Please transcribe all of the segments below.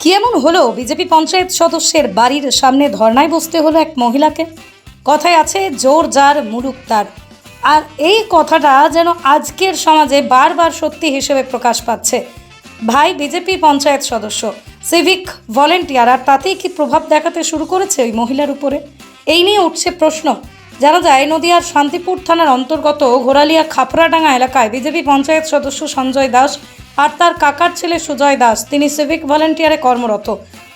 কি এমন হলো? বিজেপি পঞ্চায়েত সদস্যের বাড়ির সামনে ধর্নায় বসতে হলো এক মহিলাকে? কথায় আছে, জোর যার মুলুক তার। আর এই কথাটা যেন আজকের সমাজে বারবার সত্যি হিসেবে প্রকাশ পাচ্ছে। ভাই বিজেপি পঞ্চায়েত সদস্য সিভিক ভলেন্টিয়ার আর তাতেই কি প্রভাব দেখাতে শুরু করেছে ওই মহিলার উপরে? এই নিয়ে উঠছে প্রশ্ন। জানা যায়, নদিয়ার শান্তিপুর থানার অন্তর্গত ঘোরালিয়া খাপড়াডাঙ্গা এলাকায় বিজেপি পঞ্চায়েত সদস্য সঞ্জয় দাস আর তার কাকার ছেলে সুজয় দাস। তিনি সিভিক ভলেন্টিয়ারে কর্মরত।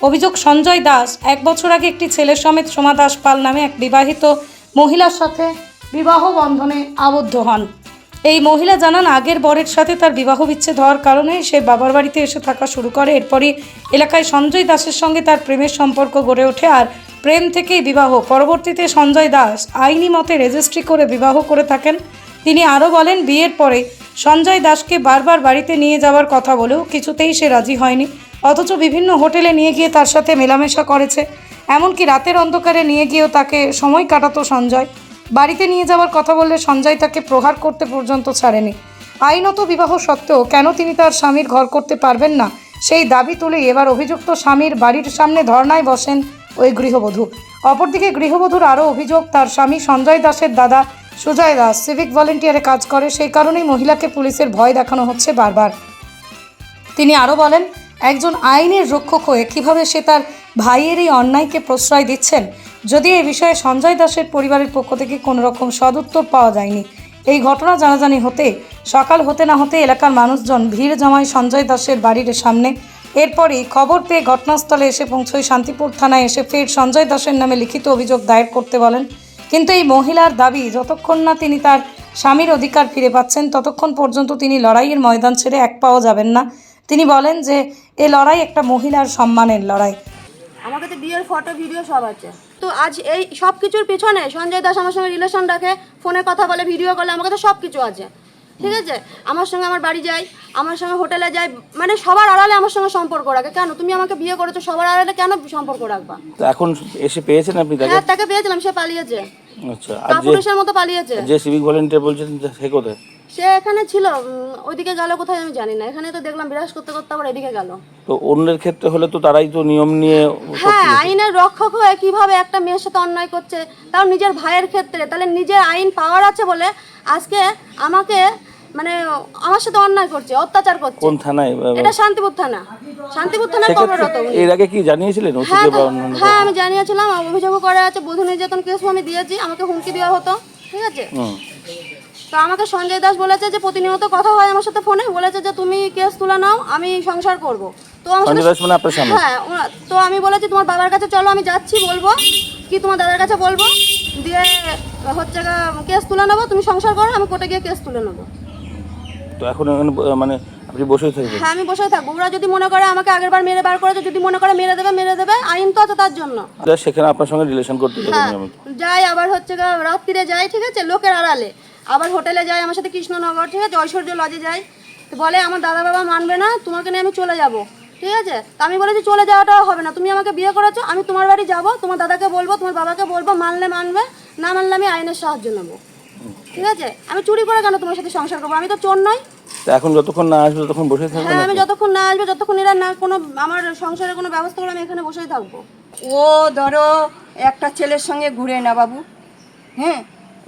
অভিযোগ, সঞ্জয় দাস এক বছর আগে একটি ছেলে সমেত সোমা দাস পাল নামে এক বিবাহিত মহিলার সাথে বিবাহ বন্ধনে আবদ্ধ হন। এই মহিলা জানান, আগের বরের সাথে তার বিবাহ বিচ্ছেদ হওয়ার কারণে সে বাবার বাড়িতে এসে থাকা শুরু করে। এরপরই এলাকায় সঞ্জয় দাসের সঙ্গে তার প্রেমের সম্পর্ক গড়ে ওঠে আর প্রেম থেকেই বিবাহ। পরবর্তীতে সঞ্জয় দাস আইনি মতে রেজিস্ট্রি করে বিবাহ করে থাকেন। তিনি আরও বলেন, বিয়ের পরে সঞ্জয় দাসকে বারবার বাড়িতে নিয়ে যাওয়ার কথা বলেও কিছুতেই সে রাজি হয়নি। অথচ বিভিন্ন হোটেলে নিয়ে গিয়ে তার সাথে মেলামেশা করেছে। এমনকি রাতের অন্ধকারে নিয়ে গিয়েও তাকে সময় কাটাতো সঞ্জয়। বাড়িতে নিয়ে যাওয়ার কথা বললে সঞ্জয় তাকে প্রহার করতে পর্যন্ত ছাড়েনি। আইনত বিবাহ সত্ত্বেও কেন তিনি তার স্বামীর ঘর করতে পারবেন না, সেই দাবি তুলে এবার অভিযুক্ত স্বামীর বাড়ির সামনে ধর্নায় বসেন ওই গৃহবধূ। অপরদিকে গৃহবধূর আরও অভিযোগ, তার স্বামী সঞ্জয় দাসের দাদা সুজয় দাস সিভিক ভলেন্টিয়ারে কাজ করে, সেই কারণেই মহিলাকে পুলিশের ভয় দেখানো হচ্ছে বারবার। তিনি আরও বলেন, একজন আইনের রক্ষক হয়ে কীভাবে সে তার ভাইয়ের এই অন্যায়কে প্রশ্রয় দিচ্ছেন, যদি এই বিষয়ে সঞ্জয় দাসের পরিবারের পক্ষ থেকে কোনো রকম সদুত্তর পাওয়া যায়নি। এই ঘটনা জানাজানি হতে, সকাল হতে না হতে এলাকার মানুষজন ভিড় জমায় সঞ্জয় দাসের বাড়ির সামনে। এরপরই খবর পেয়ে ঘটনাস্থলে এসে পৌঁছয় শান্তিপুর থানায় এসে ফের সঞ্জয় দাসের নামে লিখিত অভিযোগ দায়ের করতে বলেন কিন্তু এই মহিলার দাবি, যতক্ষণ না তিনি তার স্বামীর অধিকার ফিরে পাচ্ছেন, ততক্ষণ পর্যন্ত তিনি লড়াইয়ের ময়দান ছেড়ে এক পাও যাবেন না। তিনি বলেন যে, এ লড়াই একটা মহিলার সম্মানের লড়াই। আমাকে তো বিয়ের ফটো, ভিডিও সব আছে। তো আজ এই সব কিছুর পিছনে সঞ্জয় দাস আমার সঙ্গে রিলেশন রাখে, ফোনে কথা বলে ভিডিও কলে আমাকে তো সব কিছু আছে। ঠিক আছে? আমার সঙ্গে আমার বাড়ি যায় আমার সঙ্গে হোটেলে যায় মানে সবার আড়ালে আমার সঙ্গে সম্পর্ক রাখে। কেন? তুমি আমাকে বিয়ে করেছ সবার আড়ালে কেন সম্পর্ক রাখবা? তো এখন এসে পেয়েছেন আপনি তাকে? হ্যাঁ তাকে পেয়েছিলাম সে পালিয়েছে। আচ্ছা আর যে কাপুরুষের মতো পালিয়েছে। যে সিভিক ভলেন্টিয়ার বলছেন সে কোথায়? সে এখানে ছিল ওইদিকে গেল কোথায় আমি জানি না। এখানে তো দেখলাম বিরাজ করতে করতে আবার এদিকে গেল। তো অন্যের ক্ষেত্রে হলে তো তারাই তো নিয়ম নিয়ে হ্যাঁ আইনের রক্ষক হয়ে কীভাবে একটা মেয়ের সাথে অন্যায় করছে তাও নিজের ভাইয়ের ক্ষেত্রে। তাহলে নিজের আইন পাওয়ার আছে বলে আজকে আমাকে মানে আমার সাথে অন্যায় করছে অত্যাচার করছে। কোন থানায়? এটা শান্তিপুর থানা। শান্তিপুর থানার কর্মরত এর আগে কি জানিয়েছিলেন হ্যাঁ হ্যাঁ আমি জানিয়েছিলাম অভিযোগ করা আছে বধূ নির্যাতন কেসও আমি দিয়েছি আমাকে হুমকি দেওয়া হতো ঠিক আছে। তো আমাকে সঞ্জয় দাস বলেছে যে প্রতিনিয়ত কথা হয় আমার সাথে ফোনে বলেছে যে তুমি কেস তুলে নাও আমি সংসার করব। তো আমার সাথে সঞ্জয় দাস মানে আপনার স্বামী? হ্যাঁ ওনা- তো আমি বলেছি তোমার বাবার কাছে চলো আমি যাচ্ছি বলব কি তোমার দাদার কাছে বলব দিয়ে হচ্ছে কেস তুলে নেব তুমি সংসার করো আমি কোর্টে গিয়ে কেস তুলে নেব। তো এখন এখানে মানে আপনি বসে থাকবেন? হ্যাঁ আমি বসে থাকব। ওরা যদি মনে করে আমাকে আগের বার মেরে বার করেছে যদি মনে করে মেরে দেবে মেরে দেবে আইন তো আছে তার জন্য। সেখানে আপনার সঙ্গে রিলেশন করতে যাবেন হ্যাঁ আমি যাই আবার হচ্ছে গা রাত্রিরে যাই ঠিক আছে? লোকের আড়ালে। আবার হোটেলে যাই আমার সাথে কৃষ্ণনগর ঠিক আছে? ঐশ্বর্য লজে যাই তো বলে আমার দাদা বাবা মানবে না তোমাকে নিয়ে আমি চলে যাব। ঠিক আছে? তো আমি বলেছি চলে যাওয়াটাও হবে না। তুমি আমাকে বিয়ে করেছ আমি তোমার বাড়ি যাব তোমার দাদাকে বলব তোমার বাবাকে বলব মানলে মানবে না মানলে আমি আইনের সাহায্য নেব। ঠিক আছে? আমি চুরি করে কেন তোমার সাথে সংসার করব? আমি তো চোর নই। তো এখন যতক্ষণ না আসবে ততক্ষণ বসে থাকবেন হ্যাঁ আমি যতক্ষণ না আসবে যতক্ষণ এরা না কোনো আমার সংসারের কোনো ব্যবস্থা করে আমি এখানে বসেই থাকব। ও ধরো একটা ছেলের সঙ্গে ঘুরে না বাবু। হ্যাঁ?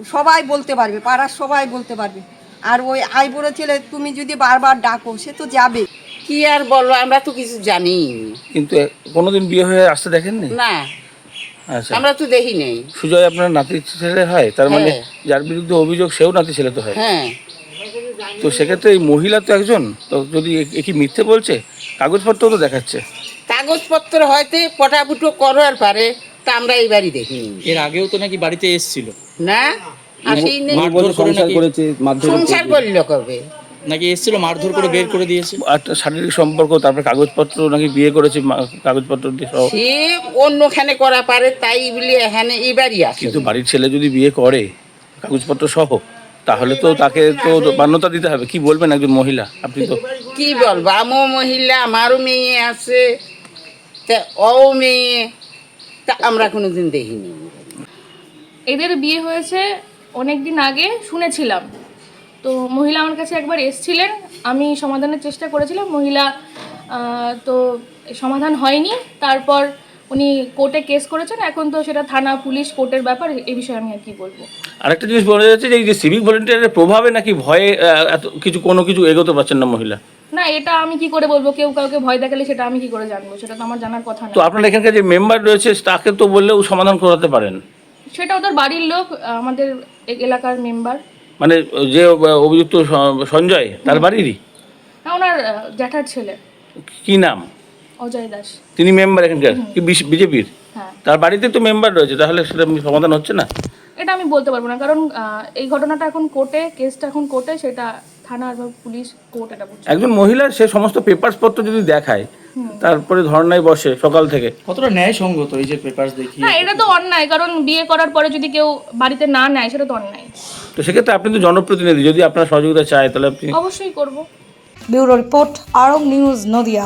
সবাই বলতে পারবে পাড়ার সবাই বলতে পারবে। আর ওই আইবুড়ো ছেলে তুমি যদি বারবার ডাকো সে তো যাবে। কি আর বলব আমরা তো কিছু জানি। কিন্তু কোনোদিন বিয়ে হয়ে আসতে দেখেননি? না। আচ্ছা। আমরা তো দেখি নেই। সুজয় আপনার নাতি ছেলে হয় তার মানে হ্যাঁ। যার বিরুদ্ধে অভিযোগ সেও নাতি ছেলে তো হয়। হ্যাঁ। তো সেক্ষেত্রে এই মহিলা তো একজন তো যদি এ- কি মিথ্যে বলছে? কাগজপত্র তো দেখাচ্ছে। কাগজপত্র হয়তো পটাপুটো করার পারে। তা আমরা দেখিনি এর আগেও তো নাকি বাড়িতে এসেছিল। না? আসেই মারধর করে নাকি সংসার করল কবে? নাকি এসেছিল মারধর করে বের করে দিয়েছে? একটা শারীরিক সম্পর্ক তারপরে কাগজপত্র নাকি বিয়ে করেছে মা- কাগজপত্র দিয়ে সহ সে অন্যখানে করা পারে তাই বলি এখানে এবারই আসে। কিন্তু বাড়ির ছেলে যদি বিয়ে করে কাগজপত্র সহ তাহলে তো তাকে তো মান্যতা দিতে হবে। কি বলবেন একজন মহিলা? আপনি তো কি বলব? আমও মহিলা আমারও মেয়ে আছে। তা ও মেয়ে তা আমরা কোনোদিন দেখিনি। এদের বিয়ে হয়েছে অনেক দিন আগে শুনেছিলাম। তো মহিলা আমার কাছে একবার এসছিলেন আমি সমাধানের চেষ্টা করেছিলাম মহিলা তো সমাধান হয়নি। তারপর উনি কোর্টে কেস করেছেন এখন তো সেটা থানা পুলিশ কোর্টের ব্যাপার এই বিষয়ে আমি আর কি বলব। আরেকটা জিনিস বলা যাচ্ছে যে এই যে সিভিক ভলেন্টিয়ারের প্রভাবে নাকি ভয়ে এত কিছু কোনো কিছু এগোতে পারছেন না মহিলা? না এটা আমি কি করে বলব? কেউ কাউকে ভয় দেখালে সেটা আমি কি করে জানব? সেটা তো আমার জানার কথা না। তো আপনার এখানকার যে মেম্বার রয়েছে তাকে তো বললেও সমাধান করাতে পারেন। সেটা ওদের বাড়ির লোক আমাদের এলাকার মেম্বার। মানে যে অভিযুক্ত সঞ্জয় তার বাড়িরই? না ওনার জ্যাঠার ছেলে। কি নাম? অজয় দাস। তিনি মেম্বার এখানকার? কি বিজেপির? হ্যাঁ। তার বাড়িতে তো মেম্বার রয়েছে তাহলে সেটা সমাধান হচ্ছে না? এটা আমি বলতে পারব না কারণ এই ঘটনাটা এখন কোর্টে কেসটা এখন কোর্টে সেটা থানার বা পুলিশ কোর্ট এটা বুঝছে। একজন মহিলার সে সমস্ত পেপারস পত্র যদি দেখায় তারপরে ধর্নায় বসে সকাল থেকে। কতটা ন্যায় সঙ্গত এই যে পেপার দেখি না এটা তো অন্যায় কারণ বিয়ে করার পরে যদি কেউ বাড়িতে না নেয় সেটা তো অন্যায়। তো সেক্ষেত্রে আপনি তো জনপ্রতিনিধি যদি আপনার সহযোগিতা চায় তাহলে আপনি অবশ্যই করব। Bureau report Arang news Nadia.